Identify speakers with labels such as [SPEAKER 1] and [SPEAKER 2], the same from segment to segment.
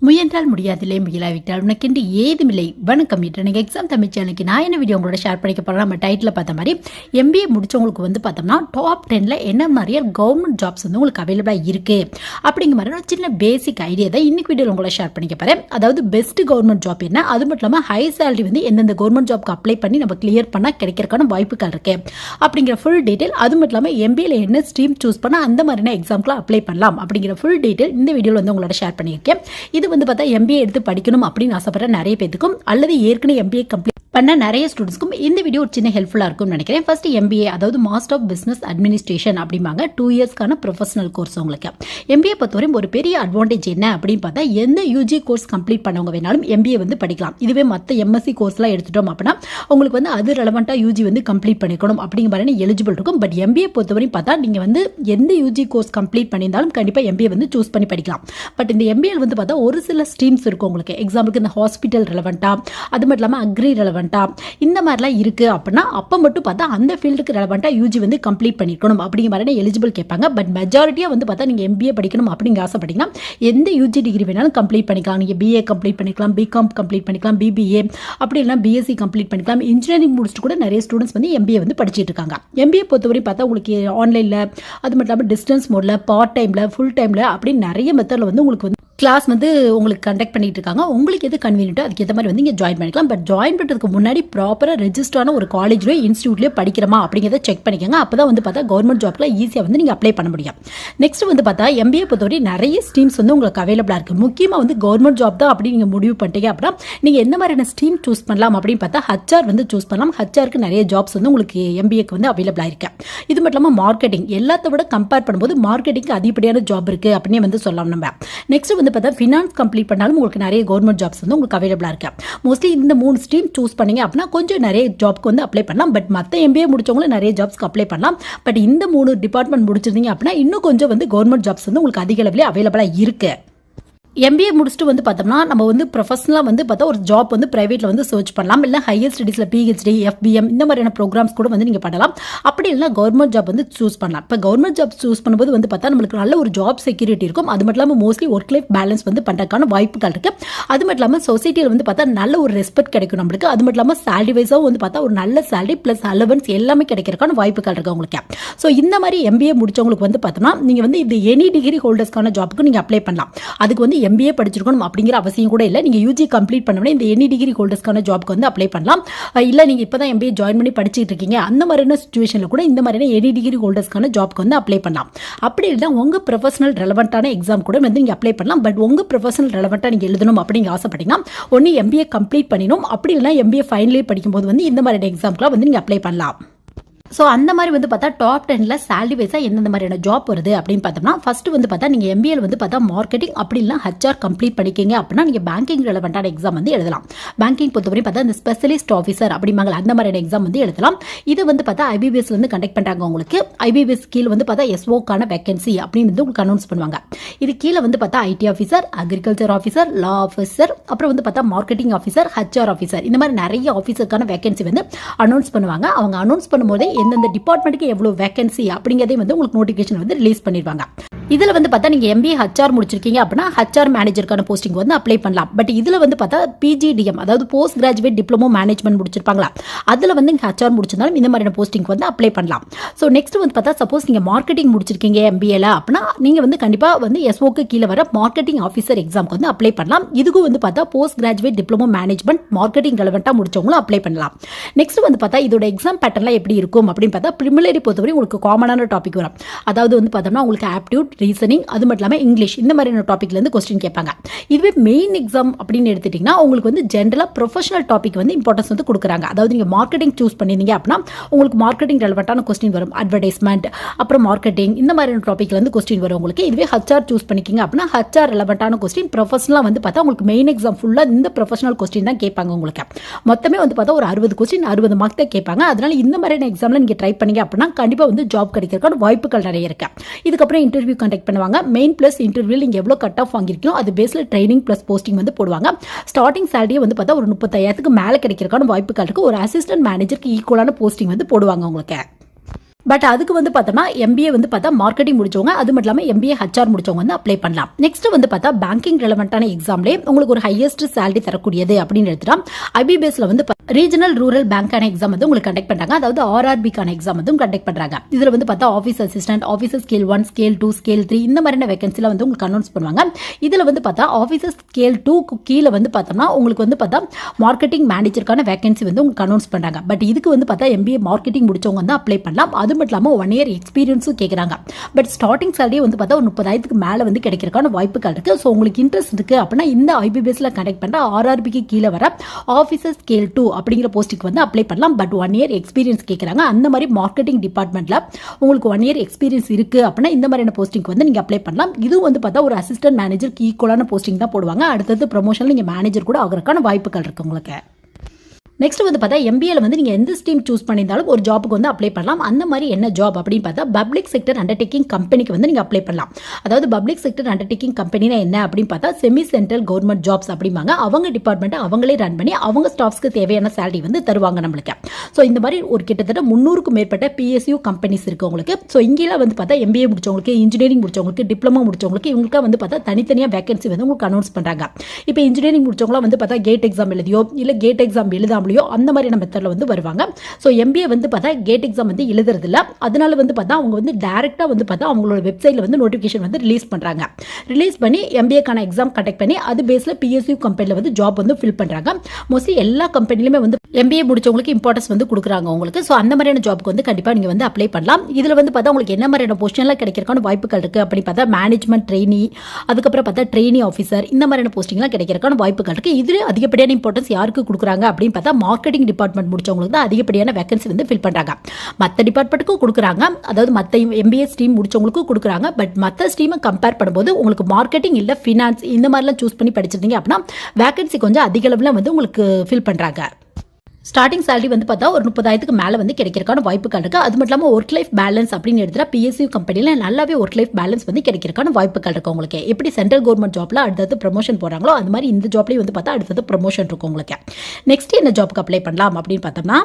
[SPEAKER 1] முயன்றால் முடியாதில்லை முயலாவிட்டால் உனக்கென்று ஏதுமில்லை. வணக்கம் இன்று எனக்கு எக்ஸாம் தமிழ் சேனலுக்கு நான் என்ன வீடியோ உங்களோட ஷேர் பண்ணிக்க போகிறேன் நம்ம டைட்டில் பார்த்த மாதிரி எம்பிஏ முடிச்சவங்களுக்கு வந்து பார்த்தோம்னா டாப் டெனில் என்ன மாதிரியே கவர்மெண்ட் ஜாப்ஸ் வந்து உங்களுக்கு அவைலபிளாக இருக்குது அப்படிங்கிற மாதிரி ஒரு சின்ன பேசிக் ஐடியா தான் இன்னைக்கு வீடியோவில் உங்களை ஷேர் பண்ணிக்க போகிறேன் அதாவது பெஸ்ட் கவர்மெண்ட் ஜாப் என்ன? அது மட்டும் இல்லாமல் ஹை சேலரி வந்து எந்தெந்த கவர்மெண்ட் ஜாப்க்கு அப்ளை பண்ணி நம்ம கிளியர் பண்ணால் கிடைக்கிறக்கான வாய்ப்புகள் இருக்குது அப்படிங்கிற ஃபுல் டீட்டெயில் அது மட்டும் இல்லாமல் எம்பிஏல என்ன ஸ்ட்ரீம் சூஸ் பண்ணால் அந்த மாதிரியான எக்ஸாம்க்குலாம் அப்ளை பண்ணலாம். அப்படிங்கிற ஃபுல் டீட்டெயில் இந்த வீடியோவில் வந்து உங்களோட ஷேர் பண்ணியிருக்கேன். இது வந்து பார்த்தா எம்பிஏ எடுத்து படிக்கணும் அப்படின்னு ஆசைப்படுற நிறைய பேத்துக்கும் அல்லது ஏற்கனவே எம்பிஏ கம்ப்ளீட் பண்ண நிறைய ஸ்டூடெண்ட்ஸ்க்கும் இந்த வீடியோ ஒரு சின்ன ஹெல்ப்ஃபுல்லாக இருக்கும்னு நினைக்கிறேன். ஃபர்ஸ்ட் எம்பிஏ அதாவது மாஸ்டர் ஆஃப் பிஸ்னஸ் அட்மினிஸ்ட்ரேஷன் அப்படிம்பாங்க. டூ இயர்ஸ்க்கான ப்ரொஃபஷனல் கோர்ஸ் உங்களுக்கு. எம்பிஏ பொறுத்தவரையும் ஒரு பெரிய அட்வான்டேஜ் என்ன அப்படின்னு பார்த்தா எந்த யூஜி கோர்ஸ் கம்ப்ளீட் பண்ணவங்க வேணாலும் எம்பிஏ வந்து படிக்கலாம். இதுவே மற்ற எம்எஸ்சி கோர்ஸ்லாம் எடுத்துட்டோம் அப்படின்னா உங்களுக்கு வந்து அது ரெலவெண்ட்டாக யூஜி வந்து கம்ப்ளீட் பண்ணிக்கணும் அப்படிங்கிற மாதிரி எலிஜிபிள் இருக்கும். பட் எம்பிஏ பொறுத்தவரையும் பார்த்தா நீங்கள் வந்து எந்த யூஜி கோர்ஸ் கம்ப்ளீட் பண்ணியிருந்தாலும் கண்டிப்பாக எம்பிஏ வந்து சூஸ் பண்ணி படிக்கலாம். பட் இந்த எம்பிஏ வந்து பார்த்தா ஒரு சில ஸ்ட்ரீம்ஸ் இருக்கும் உங்களுக்கு. எக்ஸாம்பிளுக்கு இந்த ஹாஸ்பிட்டல் ரெலவெண்ட்டாக அது மட்டும் இல்லாமல் அக்ரி ரெலவெண்ட்டாக இந்த மாதிரிலாம் இருக்குது அப்படின்னா அப்போ மட்டும் பார்த்தா அந்த ஃபீல்டுக்கு ரெலவெண்ட்டாக யூஜி வந்து கம்ப்ளீட் பண்ணியிருக்கணும் அப்படிங்கிற மாதிரி எலிஜிபிள் கேட்பாங்க. பட் மெஜாரிட்டியாக வந்து பார்த்தா நீங்கள் எம்பிஏ படிக்கணும் அப்படிங்கிற ஆசைப்பட்டீங்கன்னா எந்த யூஜி டிகிரி வேணாலும் கம்ப்ளீட் பண்ணிக்கலாம். நீங்கள் பிஏ கம்ப்ளீட் பண்ணிக்கலாம் பிகாம் கம்ப்ளீட் பண்ணிக்கலாம் பிபிஏ அப்படி இல்லைனா பிஎஸ்சி கம்ப்ளீட் பண்ணிக்கலாம். இன்ஜினியரிங் முடிச்சுட்டு கூட நிறைய ஸ்டூடெண்ட்ஸ் வந்து எம்பிஏ வந்து படிச்சிட்டு இருக்காங்க. எம்பிஏ பொறுத்தவரை பார்த்தா உங்களுக்கு ஆன்லைனில் அது மட்டும் இல்லாமல் டிஸ்டன்ஸ் மோடில் பார்ட் டைமில் ஃபுல் டைமில் அப்படின்னு நிறைய மெத்தடில் வந்து உங்களுக்கு வந்து கிளாஸ் வந்து உங்களுக்கு கண்டக்ட் பண்ணிட்டு இருக்காங்க. உங்களுக்கு எது கன்வீனியன்ட்டோ அதுக்கு ஏற்ற மாதிரி வந்து இங்கே ஜாயின் பண்ணிக்கலாம். பட் ஜாயின் பண்ணுறதுக்கு முன்னாடி ப்ராப்பராக ரெஜிஸ்டரான ஒரு காலேஜ்லேயோ இன்ஸ்டியூட்லேயோ படிக்கிறமா அப்படிங்கிறத செக் பண்ணிக்கோங்க. அப்போ தான் வந்து பார்த்தா கவர்மெண்ட் ஜாப்ல ஈஸியாக வந்து நீங்கள் அப்ளை பண்ண முடியும். நெக்ஸ்ட் வந்து பார்த்தா எம்பிஏ பொறுத்தவரை நிறைய ஸ்ட்ரீம்ஸ் வந்து உங்களுக்கு அவைலபிளாக இருக்குது முக்கியமாக வந்து கவர்மெண்ட் ஜாப் தான் அப்படி நீங்கள் முடிவு பண்ணிட்டீங்க அப்படின்னா நீங்கள் எந்த மாதிரியான ஸ்ட்ரீம் சூஸ் பண்ணலாம் அப்படின்னு பார்த்தா ஹச்ஆர் வந்து சூஸ் பண்ணலாம். ஹச்ஆருக்கு நிறைய ஜாப்ஸ் வந்து உங்களுக்கு எம்பிஏக்கு வந்து அவைலபிளாக இருக்கு. இது மட்டும் இல்லாமல் மார்க்கெட்டிங் எல்லாத்த விட கம்பேர் பண்ணும்போது மார்க்கெட்டிங்க்கு அதிகப்படியான ஜாப் இருக்குது அப்படின்னு வந்து சொல்லலாம் நம்ம. நெக்ஸ்ட் வந்து பார்த்தா ஃபினான்ஸ் கம்ப்ளீட் பண்ணாலும் உங்களுக்கு நிறைய கவர்மெண்ட் ஜாப்ஸ் வந்து உங்களுக்கு அவைலபிளாக இருக்கு. மோஸ்ட்லி இந்த மூணு ஸ்ட்ரீம் சூஸ் பண்ணீங்க அப்படின்னா கொஞ்சம் நிறைய ஜாப்க்கு வந்து அப்ளை பண்ணலாம். பட் மற்ற எம்பிஏ முடிச்சவங்களும் நிறைய ஜாப்ஸ்க்கு அப்ளை பண்ணலாம். பட் இந்த மூணு டிபார்ட்மெண்ட் முடிச்சிருந்தீங்க அப்படின்னா இன்னும் கொஞ்சம் வந்து கவர்மெண்ட் ஜாப்ஸ் வந்து உங்களுக்கு அதிக அளவில் அவைலபிளாக இருக்குது எம்பிஏ முடிச்சுட்டு வந்து பார்த்தோம்னா நம்ம வந்து ப்ரொஃபஷனலாக வந்து பார்த்தா ஒரு ஜாப் வந்து ப்ரைவேட்டில் வந்து சர்ச் பண்ணலாம். இல்லை ஹையர் ஸ்டடீஸில் பிஹெச்டி எஃபிஎம் இந்த மாதிரியான ப்ரோக்ராம்ஸ் கூட வந்து நீங்கள் பண்ணலாம். அப்படி இல்லைனா கவர்மெண்ட் ஜாப் வந்து சூஸ் பண்ணலாம். இப்போ கவர்மெண்ட் ஜாப் சூஸ் பண்ணும்போது வந்து பார்த்தா நம்மளுக்கு நல்ல ஒரு ஜாப் செக்யூரிட்டி இருக்கும். அது மட்டும் இல்லாமல் மோஸ்ட்லி ஒர்க் லைஃப் பேலன்ஸ் வந்து பண்ணுறதுக்கான வாய்ப்புகள் இருக்குது அது மட்டும் இல்லாமல் சொசைட்டியில் வந்து பார்த்தா நல்ல ஒரு ரெஸ்பெக்ட் கிடைக்கும் நம்மளுக்கு. அது மட்டும் இல்லாமல் சேலரி வைஸாகவும் வந்து பார்த்தா ஒரு நல்ல சேலரி ப்ளஸ் அலவன்ஸ் எல்லாமே கிடைக்கிறதுக்கான வாய்ப்புகள் இருக்குது உங்களுக்கு ஸோ இந்த மாதிரி எம்பிஏ முடிச்சவங்களுக்கு வந்து பார்த்தோம்னா நீங்கள் வந்து இந்த எனி டிகிரி ஹோல்டர்ஸ்க்கான ஜாப்புக்கு நீங்கள் அப்ளை பண்ணலாம். அதுக்கு வந்து எம்பிஏ படிச்சிருக்கணும் அப்படிங்கிற அவசியம் கூட இல்லை. நீங்கள் யூஜி கம்ப்ளீட் பண்ணோம்னா இந்த எனி டிகிரி ஹோல்டர்ஸ்க்கான ஜாப்க்கு வந்து அப்ளை பண்ணலாம். இல்லை நீங்கள் இப்போ தான் எம்பிஏ ஜாயின் பண்ணி படிச்சுட்டு இருக்கீங்க. அந்த மாதிரியான சுச்சுவேஷனில் கூட இந்த மாதிரியான எனி டிகிரி ஹோல்டர்ஸ்க்கான ஜாப்க்கு வந்து அப்ளை பண்ணலாம். அப்படி இல்லை உங்கள் ப்ரொஃபஷனல் ரெலவெண்ட்டான எக்ஸாம் கூட வந்து நீங்கள் அப்ளை பண்ணலாம். பட் உங்கள் ப்ரொஃபஷனல் ரெலவெண்ட்டாக நீங்கள் எழுதணும் அப்படிங்க ஆசைப்பட்டீங்கன்னா ஒன்று எம்பிஏ கம்ப்ளீட் பண்ணிடணும். அப்படி இல்லைனா எம்பிஏ ஃபைனல் படிக்கும்போது வந்து இந்த மாதிரியான எக்ஸாம்க்குலாம் வந்து நீங்கள் அப்ளை பண்ணலாம். ஸோ அந்த மாதிரி வந்து பார்த்தா டாப் டெனில் சேலரி வைஸாக எந்தெந்த மாதிரியான ஜாப் வருது அப்படின்னு பார்த்தோம்னா ஃபஸ்ட்டு வந்து பார்த்தா நீங்கள் எம்பிஎல் வந்து பார்த்தா மார்க்கெட்டிங் அப்படி இல்லை ஹச்ஆர் கம்ப்ளீட் பண்ணிக்கிங்க அப்படின்னா நீங்கள் பேங்கிங் ரெலவெண்ட்டான எக்ஸாம் வந்து எழுதலாம். பேங்கிங் பொறுத்தவரை பார்த்தா இந்த ஸ்பெஷலிஸ்ட் ஆஃபீஸர் அப்படிம்பாங்க அந்த மாதிரியான எக்ஸாம் வந்து எழுதலாம். இது வந்து பார்த்தா ஐபிபிஎஸ்லேருந்து வந்து கண்டக்ட் பண்ணுறாங்க உங்களுக்கு. ஐபிபிஎஸ் கீழே வந்து பார்த்தா எஸ்ஓக்கான வேகன்சி அப்படின்னு வந்து உங்களுக்கு அனௌன்ஸ் பண்ணுவாங்க. இது கீழே வந்து பார்த்தா IT officer agriculture officer law officer அப்புறம் வந்து பார்த்தா மார்க்கெட்டிங் ஆஃபீஸர் ஹச்ஆர் ஆஃபீஸர் இந்த மாதிரி நிறைய ஆஃபீஸருக்கான வேகன்சி வந்து அனௌன்ஸ் பண்ணுவாங்க. அவங்க அனௌன்ஸ் பண்ணும்போதே எந்தெந்த டிபார்ட்மெண்ட்டுக்கு எவ்வளோ வேகன்சி அப்படிங்கிறதையும் வந்து உங்களுக்கு நோட்டிஃபிகேஷன் வந்து ரிலீஸ் பண்ணிடுவாங்க. இதில் வந்து பார்த்தா நீங்கள் எம்பிஏ ஹச்ஆர் முடிச்சிருக்கீங்க அப்படின்னா ஹச்ஆர் மேனேஜருக்கான போஸ்டிங் வந்து அப்ளை பண்ணலாம். பட் இதில் வந்து பார்த்தா பிஜிடிஎம் அதாவது போஸ்ட் கிராஜுவேட் டிப்ளமோ மேனேஜ்மெண்ட் முடிச்சிருப்பாங்களா? அதில் வந்து நீங்கள் ஹச்ஆர் முடிச்சிருந்தாலும் இந்த மாதிரியான போஸ்டிங் வந்து அப்ளை பண்ணலாம். ஸோ நெக்ஸ்ட் வந்து பார்த்தா சப்போஸ் நீங்கள் மார்க்கெட்டிங் முடிச்சிருக்கீங்க எம்பிஏல அப்படின்னா நீங்கள் வந்து கண்டிப்பாக வந்து எஸ்ஓக்கு கீழே வர மார்க்கெட்டிங் ஆஃபீஸர் எக்ஸாம்க்கு வந்து அப்ளை பண்ணலாம். இதுக்கும் வந்து பார்த்தா post graduate diploma management marketing ரெலவெண்ட்டாக முடிச்சவங்களும் அப்ளை பண்ணலாம். நெக்ஸ்ட் வந்து பார்த்தா இதோட எக்ஸாம் பேட்டர்லாம் எப்படி இருக்கும் அப்படின்னு பார்த்தா ப்ரிமிலரி பொறுத்தவரை உங்களுக்கு காமனான டாபிக் வரும். அதாவது வந்து பார்த்தோம்னா உங்களுக்கு ஆப்டியூட் ரீசனிங் அது மட்டும் இல்லாமல் இங்கிலீஷ் இந்த மாதிரியான டாப்பிக்லேருந்து கொஸ்டின் கேட்பாங்க. இதுவே மெயின் எக்ஸாம் அப்படின்னு எடுத்துட்டிங்கன்னா உங்களுக்கு வந்து ஜென்ரலாக ப்ரொஃபஷனல் டாபிக் வந்து இம்பார்ட்டன்ஸ் வந்து கொடுக்குறாங்க. அதாவது நீங்கள் மார்க்கெட்டிங் சூஸ் பண்ணியிருந்தீங்க அப்படின்னா உங்களுக்கு மார்க்கெட்டிங் ரெலவெண்ட்டான கொஸ்டின் வரும். அட்வர்டைஸ்மெண்ட் அப்புறம் மார்க்கெட்டிங் இந்த மாதிரியான டாப்பிக்ல வந்து கொஸ்டின் வரும் உங்களுக்கு. இதுவே ஹச்ஆர் சூஸ் பண்ணிக்கிங்க அப்படின்னா ஹச்ஆர் ரெலவெண்ட்டான கொஸ்டின் ப்ரொஃபஷனலாக வந்து பார்த்தா உங்களுக்கு மெயின் எக்ஸாம் ஃபுல்லாக இந்த ப்ரொஃபஷனல் கொஸ்டின் தான் கேட்பாங்க உங்களுக்கு. மொத்தமே வந்து பார்த்தா ஒரு அறுபது கொஸ்டின் அறுபது மார்க் தான் கேட்பாங்க. அதனால் இந்த மாதிரியான எக்ஸாமில் நீங்கள் ட்ரை பண்ணீங்க அப்படின்னா கண்டிப்பாக வந்து ஜாப் கிடைக்கிறதுக்கான வாய்ப்புகள் நிறைய இருக்குது இதுக்கப்புறம் இன்டர்வியூ கண்டக்ட் பண்ணுவாங்க. மெயின் ப்ளஸ் இன்டர்வியூவில் நீங்கள் எவ்வளோ கட் ஆஃப் வாங்கியிருக்கீங்களோ அது பேஸில் ட்ரைனிங் ப்ளஸ் போஸ்டிங் வந்து போடுவாங்க. ஸ்டார்டிங் சேலரியே வந்து பார்த்தா ஒரு முப்பத்தாயிரத்துக்கு மேலே கிடைக்கிறக்கான வாய்ப்புகள் இருக்குது ஒரு அசிஸ்டன்ட் மேனேஜருக்கு ஈக்குவலான போஸ்டிங் வந்து போடுவாங்க உங்களுக்கு. பட் அதுக்கு வந்து பார்த்தோம்னா எம்பிஏ வந்து பார்த்தா மார்க்கெட்டிங் முடிச்சவங்க அது மட்டும் இல்லாமல் எம்பிஏ ஹச்ஆர் முடிச்சவங்க வந்து அப்ளை பண்ணலாம். நெக்ஸ்ட் வந்து பார்த்தா பேங்கிங் ரெலவெண்ட்டான எக்ஸாம்லேயே உங்களுக்கு ஒரு ஹையஸ்ட் சேலரி தரக்கூடியது அப்படின்னு எடுத்துட்டா ஐபிபிஎஸ்ல வந்து ரீஜனல் ரூரல் பேங்கான எக்ஸாம் வந்து உங்களுக்கு கண்டக்ட் பண்ணுறாங்க அதாவது ஆர்ஆர்பிக்கான எக்ஸாம் வந்து கண்டக்ட் பண்ணுறாங்க இதில் வந்து பார்த்தா office assistant officer scale one scale two scale three இந்த மாதிரியான வேகன்சில வந்து உங்களுக்கு அனௌன்ஸ் பண்ணுவாங்க. இதில் வந்து பார்த்தா ஆஃபீஸர் ஸ்கேல் டூ கீழே வந்து பார்த்தோம்னா உங்களுக்கு வந்து பார்த்தா மார்க்கெட்டிங் மேனேஜருக்கான வேகன்சி வந்து உங்களுக்கு அனௌன்ஸ் பண்ணுறாங்க பட் இதுக்கு வந்து பார்த்தா எம்பிஏ மார்க்கெட்டிங் முடிச்சவங்க வந்து அப்ளை பண்ணலாம். அது மட்டும் இல்லாமல் ஒன் இயர் எக்ஸ்பீரியன்ஸும் கேட்குறாங்க பட் ஸ்டார்டிங் சேலரி வந்து பார்த்தா ஒரு முப்பதாயிரத்துக்கு மேலே வந்து கிடைக்கிறக்கான வாய்ப்புகள் இருக்குது ஸோ உங்களுக்கு இன்ட்ரெஸ்ட் இருக்குது அப்படின்னா இந்த ஐபிபிஎஸ்ல கனெக்ட் பண்ணுற ஆர்ஆர்பிக்கு கீழே வர ஆஃபீஸர் ஸ்கேல் டூ அப்படிங்கிற போஸ்ட்டுக்கு வந்து அப்ளை பண்ணலாம். பட் ஒன் இயர் எக்ஸ்பீரியன்ஸ் கேட்குறாங்க அந்த மாதிரி மார்க்கெட்டிங் டிபார்ட்மெண்ட்டில் உங்களுக்கு ஒன் இயர் எக்ஸ்பீரியன்ஸ் இருக்குது அப்படின்னா இந்த மாதிரியான போஸ்டிங்க்கு வந்து நீங்கள் அப்ளை பண்ணலாம். இது வந்து பார்த்தா ஒரு அசிஸ்டன்ட் மேனேஜருக்கு ஈக்குவலான போஸ்டிங் தான் போடுவாங்க. அடுத்தது ப்ரொமோஷன் நீங்கள் மேனேஜர் கூட ஆகிறதுக்கான வாய்ப்புகள் இருக்குது உங்களுக்கு. நெக்ஸ்ட் வந்து பார்த்தா எம்பிஏல வந்து நீங்கள் எந்த ஸ்ட்ரீம் சூஸ் பண்ணியிருந்தாலும் ஒரு ஜாப்புக்கு வந்து அப்ளை பண்ணலாம். அந்த மாதிரி என்ன ஜாப் அப்படின்னு பார்த்தா பப்ளிக் செக்டர் அண்டர்டேக்கிங் கம்பெனிக்கு வந்து நீங்கள் அப்ளை பண்ணலாம். அதாவது பப்ளிக் செக்டர் அண்டர்டேக்கிங் கம்பெனினா என்ன அப்படின்னு பார்த்தா செமி சென்ட்ரல் கவர்மெண்ட் ஜாப்ஸ் அப்படிம்பாங்க. அவங்க டிபார்ட்மெண்ட்டை அவங்களே ரன் பண்ணி அவங்க ஸ்டாஃப்ஸ்க்கு தேவையான சேலரி வந்து தருவாங்க நம்மளுக்கு. ஸோ இந்த மாதிரி ஒரு கிட்டத்தட்ட முந்நூறுக்கும் மேற்பட்ட பிஎஸ்யூ கம்பெனிஸ் இருக்கு உங்களுக்கு. ஸோ இங்கேலாம் வந்து பார்த்தா எம்பிஏ முடிச்சவங்களுக்கு இன்ஜினியரிங் முடிச்சவங்களுக்கு டிப்ளமோ முடிச்சவங்களுக்கு இவங்களுக்கு வந்து பார்த்தா தனித்தனியாக வேகன்சி வந்து உங்களுக்கு அனௌன்ஸ் பண்ணுறாங்க இப்போ இன்ஜினியரிங் முடிச்சவங்களாம் வந்து பார்த்தா கேட் எக்ஸாம் எழுதியோ இல்லை கேட் எக்ஸாம் முடியும் அந்த மாதிரியான மெத்தடில் வந்து வருவாங்க. ஸோ எம்பிஏ வந்து பார்த்தா கேட் எக்ஸாம் வந்து எழுதுறது இல்ல அதனால வந்து பார்த்தா அவங்க வந்து டேரெக்டாக வந்து பார்த்தா அவங்களோட வெப்சைட்டில் வந்து நோட்டிஃபிகேஷன் வந்து ரிலீஸ் பண்ணுறாங்க ரிலீஸ் பண்ணி எம்பிஏக்கான எக்ஸாம் கண்டக்ட் பண்ணி அது பேஸில் பிஎஸ்யூ கம்பெனியில் வந்து ஜாப் வந்து ஃபில் பண்ணுறாங்க மோஸ்ட்லி எல்லா கம்பெனிலுமே வந்து எம்பிஏ முடிச்சவங்களுக்கு இம்பார்ட்டன்ஸ் வந்து கொடுக்குறாங்க உங்களுக்கு ஸோ அந்த மாதிரியான ஜாப்க்கு வந்து கண்டிப்பாக நீங்கள் வந்து அப்ளை பண்ணலாம். இதில் வந்து பார்த்தா உங்களுக்கு என்ன மாதிரியான பொசிஷன்லாம் கிடைக்கிறக்கான வாய்ப்புகள் இருக்குது அப்படி பார்த்தா மேனேஜ்மெண்ட் ட்ரெயினி அதுக்கப்புறம் பார்த்தா ட்ரெயினி ஆஃபீஸர் இந்த மாதிரியான போஸ்டிங்லாம் கிடைக்கிறக்கான வாய்ப்புகள் இருக்குது இதில் அதிகப்படியான இம்பார்ட்டன்ஸ் யாருக்கு கொடுக்குறாங்க அப்படின்னு பார்த்தா மார்க்கெட்டிங் டிபார்ட்மெண்ட் முடிச்சவங்களுக்கு தான் அதிகப்படியான வேகன்சி வந்து ஃபில் பண்ணுறாங்க மற்ற டிபார்ட்மெண்ட்டுக்கும் கொடுக்குறாங்க. அதாவது மற்ற எம்பிஏ ஸ்ட்ரீம் முடிச்சவங்களுக்கும் கொடுக்குறாங்க. பட் மற்ற ஸ்ட்ரீமை கம்பேர் பண்ணும்போது உங்களுக்கு மார்க்கெட்டிங் இல்லை ஃபினான்ஸ் இந்த மாதிரிலாம் சூஸ் பண்ணி படிச்சிருந்தீங்க அப்படின்னா வேகன்சி கொஞ்சம் அதிக அளவில் வந்து உங்களுக்கு ஃபில் பண்ணுறாங்க ஸ்டார்டிங் சேலரி வந்து பார்த்தா ஒரு முப்பதாயிரத்துக்கு மேலே வந்து கிடைக்கிறக்கான வாய்ப்புகள் இருக்குது அது மட்டும் இல்லாமல் ஒர்க் லைஃப் பேலன்ஸ் அப்படின்னு எடுத்துகிட்டா பிஎஸ்சி கம்பெனியில் நல்லாவே ஒர்க் லைஃப் பேலன்ஸ் வந்து கிடைக்கிறக்கான வாய்ப்புகள் இருக்குது உங்களுக்கு. எப்படி சென்ட்ரல் கவர்மெண்ட் ஜாப்ல அடுத்தது ப்ரமோஷன் போகிறாங்களோ அது மாதிரி இந்த ஜாப்லேயும் வந்து பார்த்தா அடுத்தது ப்ரமோஷன் இருக்கும் உங்களுக்கு. நெக்ஸ்ட் என்ன ஜாப்க்கு அப்ளை பண்ணலாம் அப்படின்னு பார்த்தோம்னா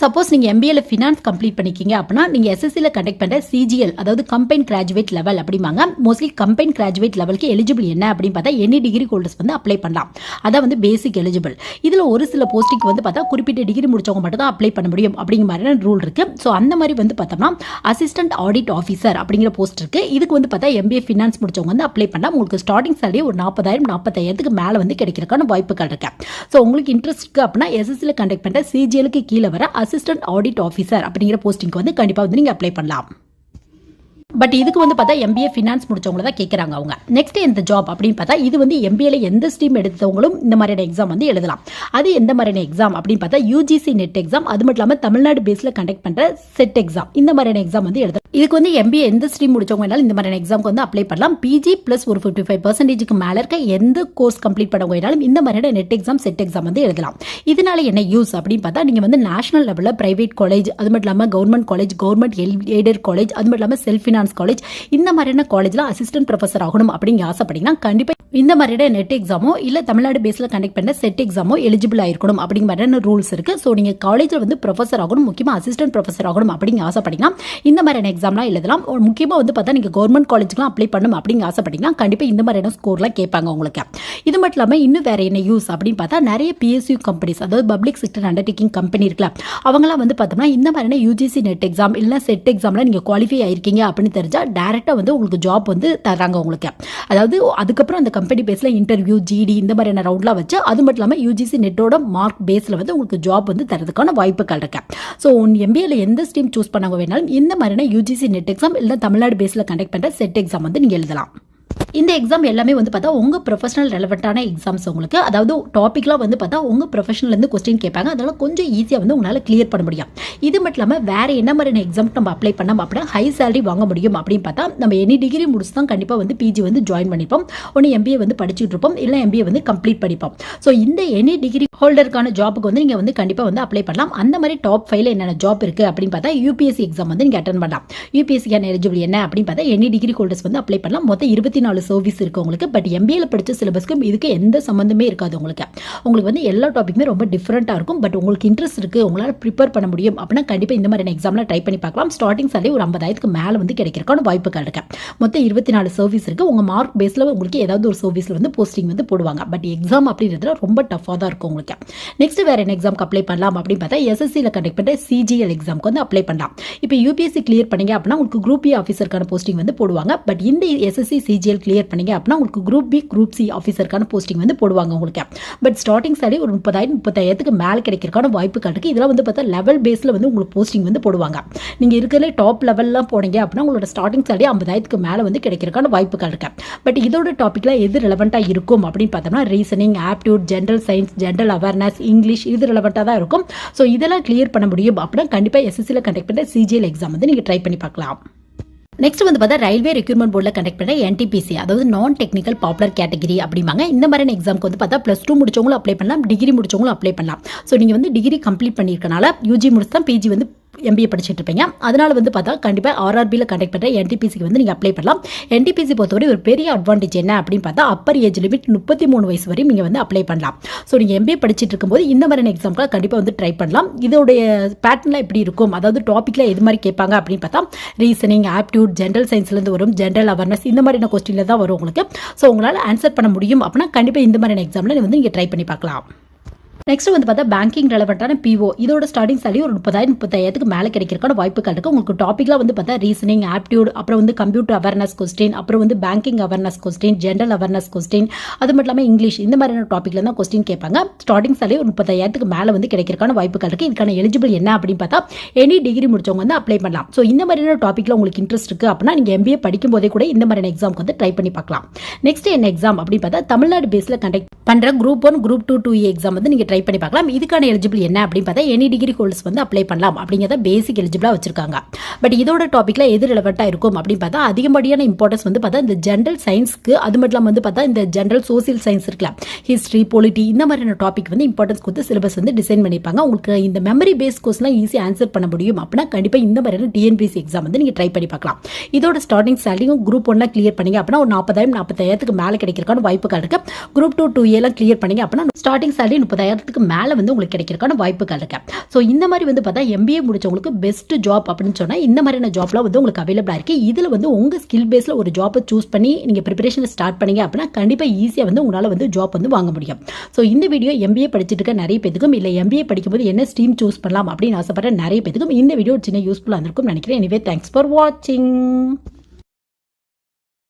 [SPEAKER 1] சப்போஸ் நீங்கள் எம்பிஏல ஃபினான்ஸ் கம்ப்ளீட் பண்ணிக்கிங்க அப்படின்னா நீங்கள் எஸ்எஸ்சியில் கண்டக்ட் பண்ணுற சிஜிஎல் அதாவது கம்பைன் கிராஜுவேட் லெவல் அப்படிம்பாங்க. மோஸ்ட்லி கம்பைன் கிராஜுவேட் லெவலுக்கு எலிஜிபிள் என்ன அப்படின்னு பார்த்தா எனி டிகிரி ஹோல்டர்ஸ் வந்து அப்ளை பண்ணலாம். அதான் வந்து பேசிக் எலிஜிபிள் இதில் ஒரு சில போஸ்டிங்க்கு வந்து பார்த்தா குறிப்பிட்ட டிகிரி முடிச்சவங்க மட்டும் தான் அப்ளை பண்ண முடியும் அப்படிங்கிற மாதிரியான ரூல் இருக்குது ஸோ அந்த மாதிரி வந்து பார்த்தோம்னா அசிஸ்டன்ட் ஆடிட் ஆஃபீஸர் அப்படிங்கிற போஸ்ட் இருக்குது இதுக்கு வந்து பார்த்தா எம்பிஏ ஃபினான்ஸ் முடிச்சவங்க வந்து அப்ளை பண்ணால் உங்களுக்கு ஸ்டார்டிங் சேலரி ஒரு நாற்பதாயிரம் நாற்பத்தாயிரத்துக்கு மேலே வந்து கிடைக்கிறக்கான வாய்ப்புகள் இருக்குது ஸோ உங்களுக்கு இன்ட்ரெஸ்ட் இருக்குது அப்படின்னா எஸ்எஸ்சியில் கண்டக்ட் பண்ணுற சிஜிஎலுக்கு கீழே வர அசிஸ்டன்ட் ஆடிட் ஆஃபீஸர் அப்படிங்கிற போஸ்டிங்க்கு வந்து கண்டிப்பாக வந்து நீங்கள் அப்ளை பண்ணலாம். பட் இதுக்கு வந்து பார்த்தா எம்பிஏ ஃபினான்ஸ் முடிச்சவங்கள தான் கேட்குறாங்க அவங்க. நெக்ஸ்ட் எந்த ஜாப் அப்படின்னு பார்த்தா இது வந்து எம்பிஏல எந்த ஸ்ட்ரீம் எடுத்தவங்களும் இந்த மாதிரியான எக்ஸாம் வந்து எழுதலாம். அது எந்த மாதிரியான எக்ஸாம் அப்படின்னு பார்த்தா யூஜிசி நெட் எக்ஸாம் அது மட்டும் இல்லாமல் தமிழ்நாடு பேஸில் கண்டக்ட் பண்ணுற செட் எக்ஸாம் இந்த மாதிரியான எக்ஸாம் வந்து எழுதலாம். இதுக்கு வந்து எம்பிஏ எந்த ஸ்ட்ரீம் முடிச்சவங்க வேணாலும் இந்த மாதிரியான எக்ஸாம்க்கு வந்து அப்ளை பண்ணலாம். பிஜி ப்ளஸ் ஒரு ஃபிஃப்டி ஃபைவ் பர்சன்டேஜுக்கு மேலே இருக்க எந்த கோர்ஸ் கம்ப்ளீட் பண்ணவங்க வேணாலும் இந்த மாதிரியான நெட் எக்ஸாம் செட் எக்ஸாம் வந்து எழுதலாம். இதனால என்ன யூஸ் அப்படின்னு பார்த்தா நீங்கள் வந்து நேஷனல் லெவலில் பிரைவேட் காலேஜ் அது மட்டும் இல்லாமல் government college government aided college அது மட்டும் இல்லாமல் செல்ஃப் ஃபினான்ஸ் காலேஜ் இந்த மாதிரியான காலேஜில் அசிஸ்டன்ட் ப்ரொஃபஸர் ஆகணும் அப்படின்னு ஆசைப்பட்டீங்கன்னா கண்டிப்பாக இந்த மாதிரியான நெட் எக்ஸாமோ இல்லை தமிழ்நாடு பேஸில் கண்டக்ட் பண்ண செட் எக்ஸாமோ எலிஜிபிள் ஆயிருக்கணும் அப்படிங்கிற மாதிரியான ரூல்ஸ் இருக்கு. ஸோ நீங்கள் காலேஜில் வந்து ப்ரொஃபஸர் ஆகணும் முக்கியமாக அசிஸ்டன்ட் ப்ரொஃபஸர் ஆகணும் அப்படிங்க ஆசைப்பட்டீங்கன்னா இந்த மாதிரியான எக்ஸாம்லாம் எழுதலாம். முக்கியமாக வந்து பார்த்தா நீங்கள் கவர்மெண்ட் காலேஜ்லாம் அப்ளை பண்ணணும் அப்படிங்க ஆசைப்பட்டீங்கன்னா கண்டிப்பாக இந்த மாதிரியான ஸ்கோர்லாம் கேட்பாங்க உங்களுக்கு. இது மட்டும் இல்லாமல் இன்னும் வேற என்ன யூஸ் அப்படின்னு பார்த்தா நிறைய பிஎஸ்யூ கம்பெனிஸ் அதாவது பப்ளிக் செக்டர் அண்டர்டேக்கிங் கம்பெனி இருக்குல்ல அவங்களாம் வந்து பார்த்தோம்னா இந்த மாதிரியான யூஜிசி நெட் எக்ஸாம் இல்லை செட் எக்ஸாமில் நீங்கள் குவாலிஃபை ஆயிருக்கீங்க அப்படின்னு தெரிஞ்சால் டேரெக்டாக வந்து உங்களுக்கு ஜாப் வந்து தராங்க உங்களுக்கு. அதாவது அதுக்கப்புறம் அந்த கம்பெனி பேஸில் இன்டர்வியூ ஜிடி இந்த மாதிரியான ரவுண்ட்லாம் வச்சு அது மட்டும் இல்லாமல் யூஜிசி நெட்டோட மார்க் பேஸில் வந்து உங்களுக்கு ஜாப் வந்து தரதுக்கான வாய்ப்புகள் இருக்கு. ஸோ எம்பிஏல எந்த ஸ்ட்ரீம் சூஸ் பண்ணவங்க வேணாலும் இந்த மாதிரியான யூஜிசி நெட் எக்ஸாம் இல்லை தமிழ்நாடு பேஸில் கண்டக்ட் பண்ணுற செட் எக்ஸாம் வந்து நீங்கள் எழுதலாம். இந்த எக்ஸாம் எல்லாமே வந்து பார்த்தா உங்கள் ப்ரொஃபஷனல் ரெலவெண்ட்டான எக்ஸாம்ஸ் உங்களுக்கு அதாவது டாப்பிக்லாம் வந்து பார்த்தா உங்கள் ப்ரொஃபஷனல்லேருந்து கொஸ்டின் கேட்பாங்க. அதனால் கொஞ்சம் ஈஸியாக வந்து உங்களால் கிளியர் பண்ண முடியும். இது மட்டும் இல்லாமல் வேறு என்ன மாதிரியான எக்ஸாம் நம்ம அப்ளை பண்ணோம் அப்படின்னா ஹை சேலரி வாங்க முடியும் அப்படின்னு பார்த்தா நம்ம எனி டிகிரி முடிச்சு தான் கண்டிப்பாக வந்து பிஜி வந்து ஜாயின் பண்ணிப்போம். ஒன்று எம்பிஏ வந்து படிச்சுட்டு இருப்போம். இல்லை எம்பிஏ வந்து கம்ப்ளீட் பண்ணிப்போம். ஸோ இந்த எனி டிகிரி ஹோல்டருக்கான ஜாப்புக்கு வந்து நீங்கள் வந்து கண்டிப்பாக வந்து அப்ளை பண்ணலாம். அந்த மாதிரி டாப் ஃபைவ்ல என்னென்ன ஜாப் இருக்குது அப்படின்னு பார்த்தா யூபிஎஸ்சி எக்ஸாம் வந்து நீங்கள் அட்டன் பண்ணலாம். யூபிஎஸ்சிக்கான எலிஜிபிள் என்ன அப்படின்னு பார்த்தா எனி டிகிரி ஹோல்டர்ஸ் வந்து அப்ளை பண்ணலாம். மொத்தம் இருபத்தி நாலு சர்வீஸ் இருக்குது உங்களுக்கு பட் எம்பிஏல படித்த சிலபஸ்க்கும் இதுக்கு எந்த சம்மந்தமே இருக்காது உங்களுக்கு. உங்களுக்கு வந்து எல்லா டாப்பிக்குமே ரொம்ப டிஃப்ரெண்ட்டாக இருக்கும் பட் உங்களுக்கு இன்ட்ரெஸ்ட் இருக்குது உங்களால் ப்ரிப்பேர் பண்ண முடியும் அப்படின்னா கண்டிப்பாக இந்த மாதிரியான எக்ஸாம்லாம் ட்ரை பண்ணி பார்க்கலாம். ஸ்டார்டிங் சாலே ஒரு ஐம்பதாயிரத்துக்கு மேலே வந்து கிடைக்கிறக்கான வாய்ப்புகள் இருக்கு. மொத்தம் இருபத்தி நாலு சர்வீஸ் இருக்குது உங்கள் மார்க் பேஸில் உங்களுக்கு ஏதாவது ஒரு சர்வீஸில் வந்து போஸ்டிங் வந்து போடுவாங்க. பட் எக்ஸாம் அப்படின்றதுல ரொம்ப டஃபாக தான் இருக்கும் உங்களுக்கு. நெக்ஸ்ட் வேறு என்ன எக்ஸாம்க்கு அப்ளை பண்ணலாம் அப்படின்னு பார்த்தா எஸ்எஸ்சியில் கண்டக்ட் பண்ணுற சிஜிஎல் எக்ஸாம்க்கு வந்து அப்ளை பண்ணலாம். இப்போ யூபிஎஸ்சி கிளியர் பண்ணீங்க அப்படின்னா உங்களுக்கு குரூப் ஏ ஆஃபீஸருக்கான போஸ்டிங் வந்து போடுவாங்க. பட் இந்த எஸ்எஸ்சி சிஜிஎல் கிளியர் பண்ணீங்க அப்படின்னா உங்களுக்கு குரூப் பி குரூப் சி ஆஃபீஸருக்கான போஸ்டிங் வந்து போடுவாங்க உங்களுக்கு. பட் ஸ்டார்டிங் சாலரி ஒரு முப்பதாயிரம் முப்பத்தாயிரத்துக்கு மேலே கிடைக்கிறக்கான வாய்ப்புகள் இருக்குது இதெல்லாம் வந்து பார்த்தா லெவல் பேஸில் வந்து உங்களுக்கு போஸ்டிங் வந்து போடுவாங்க. நீங்கள் இருக்கிறதே டாப் லெவல்லாம் போனீங்க அப்படின்னா உங்களோட ஸ்டார்டிங் சாலரி ஐம்பதாயிரத்துக்கு மேலே வந்து கிடைக்கிறக்கான வாய்ப்புகள் இருக்கு. பட் இதோட டாப்பிக்கில் எது ரிலவெண்ட்டாக இருக்கும் அப்படின்னு பார்த்தோம்னா reasoning aptitude general science general awareness English இது ரிலவெண்ட்டாக தான் இருக்கும். ஸோ இதெல்லாம் கிளியர் பண்ண முடியும் அப்படின்னா கண்டிப்பாக எஸ்எஸ்சியில் கண்டக்ட் பண்ணுற சிஜிஎல் எக்ஸாம் வந்து நீங்கள் ட்ரை பண்ணி பார்க்கலாம். நெக்ஸ்ட் வந்து பார்த்தா ரயில்வே ரெக்யூர்மெண்ட் போர்டில் கண்டக்ட் பண்ண என்டிபிசி அதாவது நான் டெக்னிக்கல் பாப்புலர் கேட்டகரி அப்படிம்பாங்க. இந்த மாதிரியான எக்ஸாமுக்கு வந்து பார்த்தா ப்ளஸ் டூ முடிச்சவங்களும் அப்ளை பண்ணலாம் டிகிரி முடிச்சவங்களும் அப்ளை பண்ணலாம். ஸோ நீங்கள் வந்து டிகிரி கம்ப்ளீட் பண்ணியிருக்கனால யூஜி முடிச்சு தான் பிஜி வந்து எம்பிஏ படிச்சுட்டு இருப்பீங்க. அதனால வந்து பார்த்தா கண்டிப்பாக ஆர்ஆர்பியில் கண்டக்ட் பண்ணுற என்டிபிசிக்கு வந்து நீங்கள் அப்ளை பண்ணலாம். என்டிபிசி பொறுத்தவரை ஒரு பெரிய அட்வான்டேஜ் என்ன அப்படின்னு பார்த்தா அப்பர் ஏஜ் லிமிட் முப்பத்தி மூணு வயசு வரையும் நீங்கள் வந்து அப்ளை பண்ணலாம். ஸோ நீங்கள் எம்பிஏ படிச்சுட்டு இருக்கும்போது இந்த மாதிரியான எக்ஸாம்க்கு கண்டிப்பாக வந்து ட்ரை பண்ணலாம். இதோடைய பேட்டர்னில் எப்படி இருக்கும்? அதாவது டாப்பிக்கில் எது மாதிரி கேட்பாங்க அப்படின்னு பார்த்தா ரீசனிங் ஆப்டியூட் ஜென்ரல் சயின்ஸ்லேருந்து வரும் ஜென்ரல் அவேர்னஸ் இந்த மாதிரியான கொஸ்டினில் தான் வரும் உங்களுக்கு. ஸோ உங்களால் ஆன்சர் பண்ண முடியும் அப்படின்னா கண்டிப்பாக இந்த மாதிரியான எக்ஸாமில் வந்து நீங்கள் ட்ரை பண்ணி பார்க்கலாம். நெக்ஸ்ட் வந்து பார்த்தா பேங்கிங் ரெலவெண்ட்டான பிஓ இதோட ஸ்டார்டிங் சாலி ஒரு முப்பதாயிரம் முப்பத்தாயிரத்துக்கு மேலே கிடைக்கிறக்கான வாய்ப்புகள் இருக்குது உங்களுக்கு டாப்பிக்லாம் வந்து பார்த்தா ரீசனிங் ஆப்டியூட் அப்புறம் வந்து கம்ப்யூட்டர் அவேர்னஸ் கொஸ்டின் அப்புறம் வந்து banking awareness question general awareness question அது மட்டும் இல்லாமல் இங்கிலீஷ் இந்த மாதிரியான டாப்பிக்ல தான் கொஸ்டின் கேட்பாங்க. ஸ்டார்டிங் சாலரி ஒரு முப்பத்தாயிரத்துக்கு மேலே வந்து கிடைக்கிறக்கான வாய்ப்புகள் இருக்குது இதுக்கான எலிஜிபிள் என்ன அப்படின்னு பார்த்தா எனி டிகிரி முடிச்சவங்க வந்து அப்ளை பண்ணலாம். ஸோ இந்த மாதிரியான டாப்பிக்கில் உங்களுக்கு இன்ட்ரெஸ்ட் இருக்குது அப்படின்னா நீங்கள் எம்பிஏ படிக்கும் போதே கூட இந்த மாதிரியான எக்ஸாமுக்கு வந்து ட்ரை பண்ணி பார்க்கலாம். நெக்ஸ்ட் என்ன எக்ஸாம் அப்படின்னு பார்த்தா தமிழ்நாடு பேஸில் கண்டக்ட் பண்ணுற group one group two two exam வந்து நீங்கள் ட்ரை ட்ரை பண்ணி பார்க்கலாம். இதுக்கான எலிஜிபிள் என்ன அப்படின்னு பார்த்தா எனி டிகிரி ஹோல்டர்ஸ் வந்து அப்ளை பண்ணலாம். அப்படிங்கிறத பேசிக் எலிஜிபிளாக வச்சிருக்காங்க. பட் இதோட டாப்பிக்கில் எது ரிலவெண்ட்டாக இருக்கும் அப்படின்னு பார்த்தா அதிகப்படியான இம்பார்ட்டன்ஸ் வந்து பார்த்தா இந்த ஜென்ரல் சயின்ஸ்க்கு அது மட்டும் இல்லாமல் வந்து பார்த்தா இந்த ஜென்ரல் சோசியல் சயின்ஸ் இருக்குல்ல ஹிஸ்ட்ரி பொலிட்டி இந்த மாதிரியான டாபிக் வந்து இம்பார்ட்டன்ஸ் கொடுத்து சிலபஸ் வந்து டிசைன் பண்ணியிருப்பாங்க உங்களுக்கு இந்த மெமரி பேஸ் கோர்ஸ்லாம் ஈஸியாக ஆன்சர் பண்ண முடியும் அப்படின்னா கண்டிப்பாக இந்த மாதிரியான டிஎன்பிசி எக்ஸாம் வந்து நீங்கள் ட்ரை பண்ணி பார்க்கலாம். இதோட ஸ்டார்டிங் சேலரியும் குரூப் ஒன்லாம் கிளியர் பண்ணீங்க அப்படின்னா ஒரு நாற்பதாயிரம் நாற்பத்தாயிரத்துக்கு மேலே கிடைக்கிறக்கான வாய்ப்புகள் இருக்கு. குரூப் டூ டூ ஏலாம் கிளியர் பண்ணிங்க அப்படின்னா ஸ்டார்டிங் சேலரி முப்பதாயிரம் லட்சத்துக்கு மேலே வந்து உங்களுக்கு கிடைக்கிறக்கான வாய்ப்புகள் இருக்கு. ஸோ இந்த மாதிரி வந்து பார்த்தா எம்பிஏ முடிச்சவங்களுக்கு பெஸ்ட் ஜாப் அப்படின்னு சொன்னால் இந்த மாதிரியான ஜாப்லாம் வந்து உங்களுக்கு அவைலபிளாக இருக்குது இதில் வந்து உங்கள் ஸ்கில் பேஸில் ஒரு ஜாப்பை சூஸ் பண்ணி நீங்கள் ப்ரிப்பரேஷனை ஸ்டார்ட் பண்ணீங்க அப்படின்னா கண்டிப்பாக ஈஸியாக வந்து உங்களால் வந்து ஜாப் வந்து வாங்க முடியும். ஸோ இந்த வீடியோ எம்பிஏ படிச்சுட்டு இருக்க நிறைய பேத்துக்கும் இல்லை எம்பிஏ படிக்கும்போது என்ன ஸ்ட்ரீம் சூஸ் பண்ணலாம் அப்படின்னு ஆசைப்படுற நிறைய பேத்துக்கும் இந்த வீடியோ சின்ன யூஸ்ஃபுல்லாக இருந்திருக்கும் நினைக்கிறேன். எனவே தேங்க்ஸ் ஃபார் வாட்சிங்